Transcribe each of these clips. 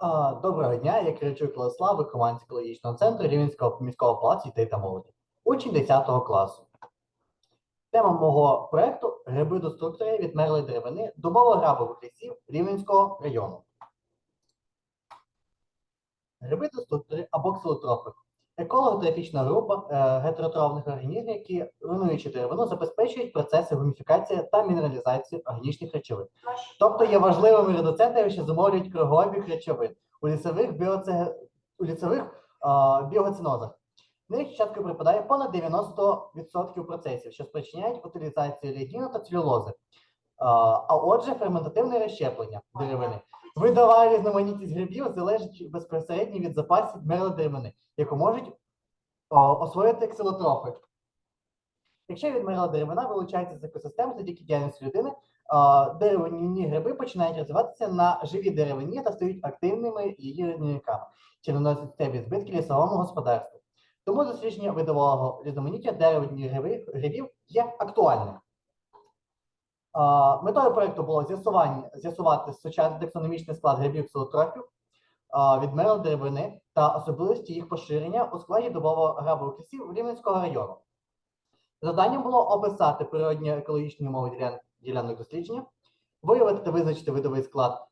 Доброго дня, я Киричук Владислав, вихованець екологічного центру Рівненського міського палацу дітей та молоді. Учень 10 класу. Тема мого проєкту гриби до структури відмерлої деревини дубово-грабових лісів Рівненського району. Гриби деструктори або ксилотрофи еколого-трофічна група е, гетеротрофних організмів, які, руйнуючи деревину, забезпечують процеси гуміфікації та мінералізації органічних речовин. Тобто є важливими редуцентами, що зумовлюють кругообіг речовин у лісових, біоце... у лісових а, біогоцинозах. В них часткою припадає понад 90% процесів, що спричиняють утилізацію лігніну та целюлози. А, а отже, ферментативне розщеплення деревини. Видова різноманітність грибів залежить безпосередньо від запасів мерли яку можуть освоїти ксилотрофи. Якщо відмерла деревина вилучається з екосистеми завдяки діяльності людини, деревинні гриби починають розвиватися на живій деревині та стають активними її руйнівниками, чи наносять стебі збитки лісовому господарству. Тому дослідження видового різноманіття деревинних гриби- грибів є актуальним. Метою проекту було з'ясувати сучасний таксономічний склад грибів ксилотрофів, відмерли деревини та особливості їх поширення у складі дубово-грабових лісів Рівненського району. Завданням було описати природні екологічні умови ділян- ділянок дослідження, виявити та визначити видовий склад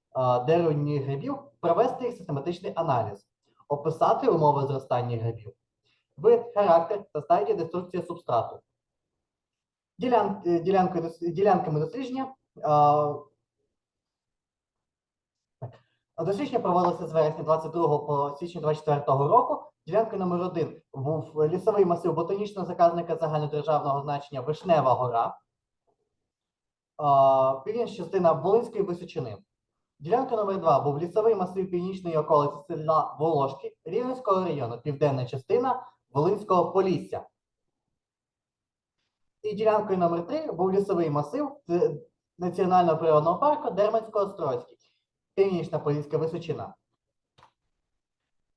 деревних грибів, провести їх систематичний аналіз, описати умови зростання грибів, вид, характер та стадії деструкції субстрату. Е, ділянкою ділянками дослідження дослідження проводилося з вересня 22 по січня 24 року. Ділянкою номер 1 був лісовий масив ботанічного заказника загальнодержавного значення Вишнева гора, північна частина Волинської Височини. Ділянка номер 2 був лісовий масив північної околиці села Волошки Рівненського району, південна частина Волинського Полісся. І ділянкою номер 3 був лісовий масив Національного природного парку Дермансько-Острозький, північна Поліська Височина.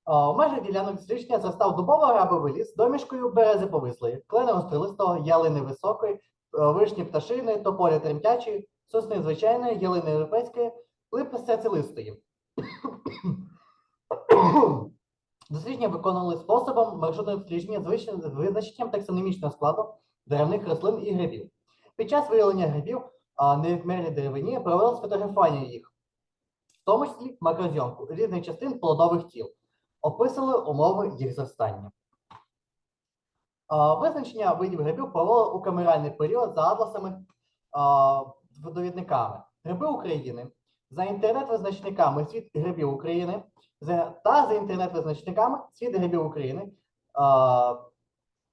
В межах ділянок дослідження зростав дубово-грабовий ліс домішкою берези повислої, кленого стрілистого, ялини високої, вишні пташиної, тополі тремтячої, сосни звичайної, ялини європейської, липи серцелистої. Дослідження виконували способом маршрутного дослідження з визначенням таксономічного складу деревних рослин і грибів. Під час виявлення грибів а, на деревині провели фотографування їх, в тому числі макрозйомку різних частин плодових тіл, описали умови їх зростання. Визначення видів грибів провели у камеральний період за атласами а, довідниками Гриби України. За інтернет-визначниками світ грибів України та за інтернет-визначниками світ грибів України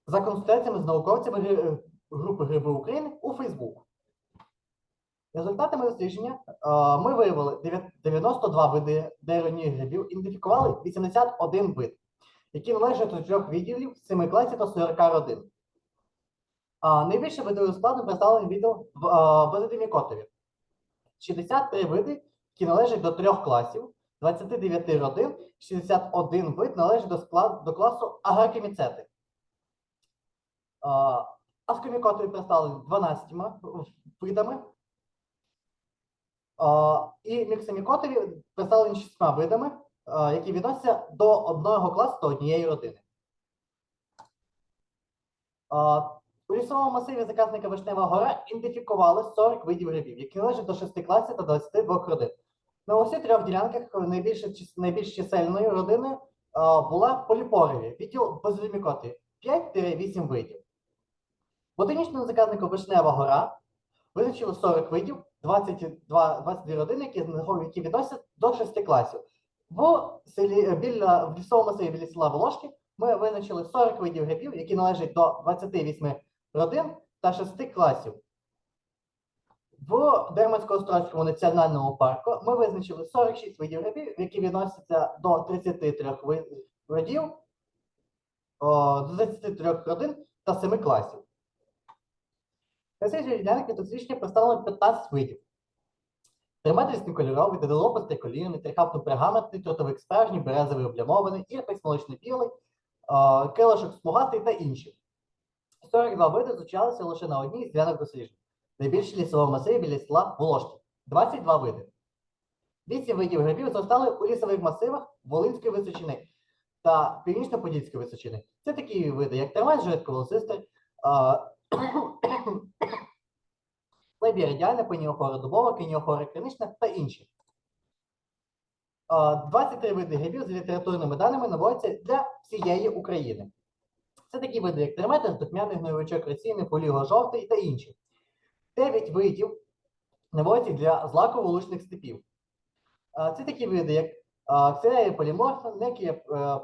за консультаціями з науковцями групи Гриби України у Фейсбук. Результатами дослідження ми виявили 92 види деревних грибів, ідентифікували 81 вид, які належать до трьох відділів, 7 класів та 40 родин. Найбільше видовим складом представлений відділ безодимікотові. 63 види, які належать до трьох класів, 29 родин, 61 вид належить до, склад, до класу агрокеміцети. А, Аскомікотові представлені 12 видами, і міксамікотові представлені 6 видами, які відносяться до одного класу та однієї родини. У лісовому масиві заказника Вишнева гора ідентифікували 40 видів грибів, які належать до 6 класів та 22 родин. На усіх трьох ділянках найбільш, найбільш чисельною родиною була поліпорові, відділ базилімікоти 5-8 видів. Ботанічному заказнику Вишнева гора визначили 40 видів, 22, 22 родини, які, які відносять до 6 класів. В селі біля в лісовому масиві біля села Волошки ми визначили 40 видів грибів, які належать до 28 родин та 6 класів. В Дермансько-Острозькому національному парку ми визначили 46 видів грибів, які відносяться до 33 ви- родів, до 33 родин та 7 класів. Цій ділянки дослідження представлено 15 видів. Триметрівський кольоровий, деделопистий колірний, трихапно-пергаментний, тротовик справжній, березовий облямований, ірпець молочно-білий, е, келишок смугастий та інші. 42 види зучалися лише на одній з ділянок досліджень. Найбільші лісового масиві біля села Волошки. 22 види. Вісім видів грибів зростали у лісових масивах Волинської височини та Північно-Подільської височини. Це такі види, як термес жидковолосистий, лебіридяна, пеніохора дубова, кеніохора кринична та інші. А, 23 види грибів з літературними даними наводяться для всієї України. Це такі види, як терметр, духмяний гнойовичок реційний, поліго-жовтий та інші. 9 видів наводяться для злаково-лучних степів. Це такі види, як ксилея поліморфна, некія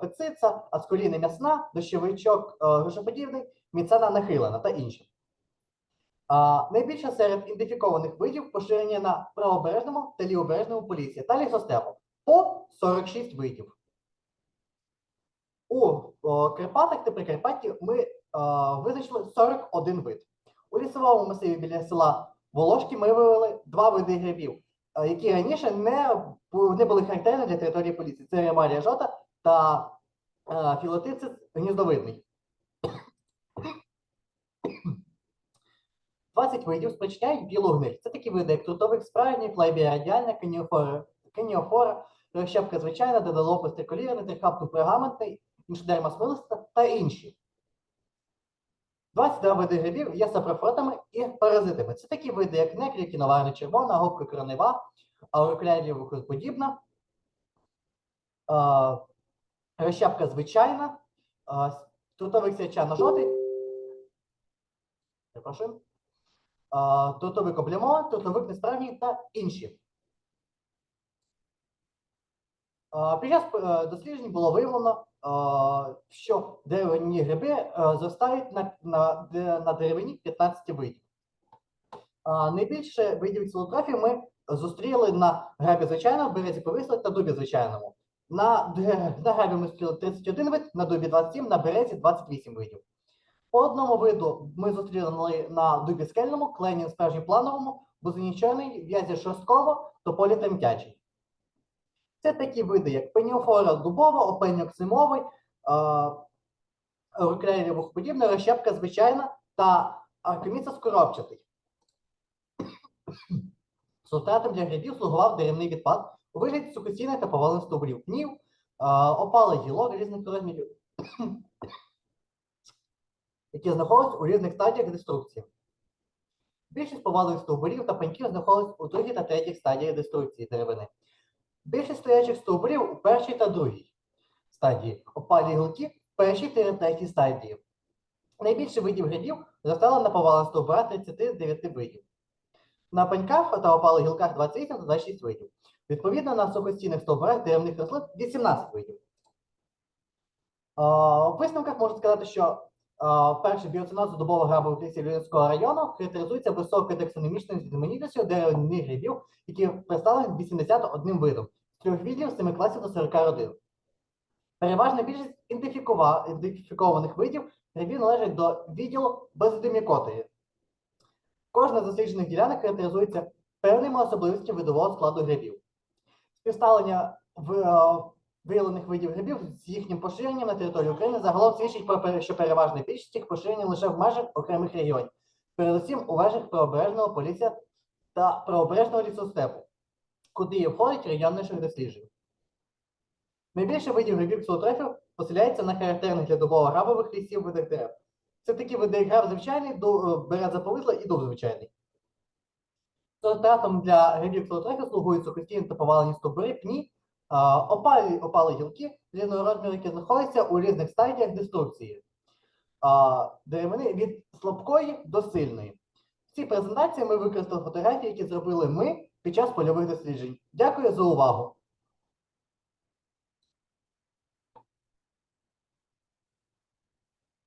пециця, асколіна м'ясна, дощовичок грушоподібний, міцена нахилена та інші. А, найбільше серед ідентифікованих видів поширені на правобережному та лівобережному полісі та лісостепу по 46 видів. У о, Карпатах та Прикарпатті ми е, визначили 41 вид. У лісовому масиві біля села Волошки ми вивели два види грибів, е, які раніше не, не були характерні для території поліції. Це ремалія жота та е, філотицис гніздовидний. 20 видів спричиняють білу гниль. Це такі види, як трутовик справжній, плайбія радіальна, каніофора, каніофора, щепка звичайна, дедалопис триколірний, трихапту пергаментний, іншодерма смилиста та інші. 22 види грибів є сапрофотами і паразитами. Це такі види, як некрі, кіноварна червона, губка коронева, аурикулярія вухоподібна, розщепка звичайна, трутовик свячано-жовтий, перепрошую, а, трутовик облімо, трутовик несправжній та інші. Під час е, досліджень було виявлено, що деревні гриби е, зростають на, на, на деревині 15 видів. Найбільше видів цілотрофів ми зустріли на грабі звичайному, березі повислих та дубі звичайному. На, на грабі ми зустріли 31 вид, на дубі 27, на березі 28 видів. По одному виду ми зустріли на, дубі скельному, клені справжнім плановому, бузині чорний, в'язі шорстково, тополі тремтячий. Це такі види, як пеніофора дубова, опеньок зимовий, рукляєві вухоподібна, розщепка звичайна та аркеміца скоробчатий. Субстратом для грибів слугував деревний відпад у вигляді сукоційних та повалених стовбурів пнів, опалих гілок різних розмірів, які знаходяться у різних стадіях деструкції. Більшість повалених стовбурів та пеньків знаходяться у другій та третій стадіях деструкції деревини. Більшість стоячих стовбурів у першій та другій стадії, опалі гілки в першій та третій стадії. Найбільше видів грибів зростало на повалах стовбура 39 видів. На пеньках та опалих гілках 28 та 26 видів. Відповідно, на сухостійних стовбурах деревних рослин 18 видів. В висновках можна сказати, що а, перший біоциноз дубово грабових лісів району характеризується високою таксономічною різноманітністю деревних грибів, які представлені 81 видом, з трьох відділів 7 класів до 40 родин. Переважна більшість ідентифікованих видів грибів належать до відділу бездемікотої. Кожна з досліджених ділянок характеризується певними особливостями видового складу грибів. Співставлення в, е, виявлених видів грибів з їхнім поширенням на території України загалом свідчить про що переважна більшість їх поширення лише в межах окремих регіонів, передусім у межах правобережного полісся та правобережного лісостепу, куди входить район наших досліджень. Найбільше видів грибів ксилотрофів поселяється на характерних для дубово-грабових лісів видах дерев. Це такі види, граб звичайний, е, береза повисла і дуб звичайний. Субстратом для грибів ксилотрофів слугують сухостійні та повалені стовбури, пні, опалі, опали гілки різного розміру, які знаходяться у різних стадіях деструкції. Деревини від слабкої до сильної. В цій презентації ми використали фотографії, які зробили ми під час польових досліджень. Дякую за увагу!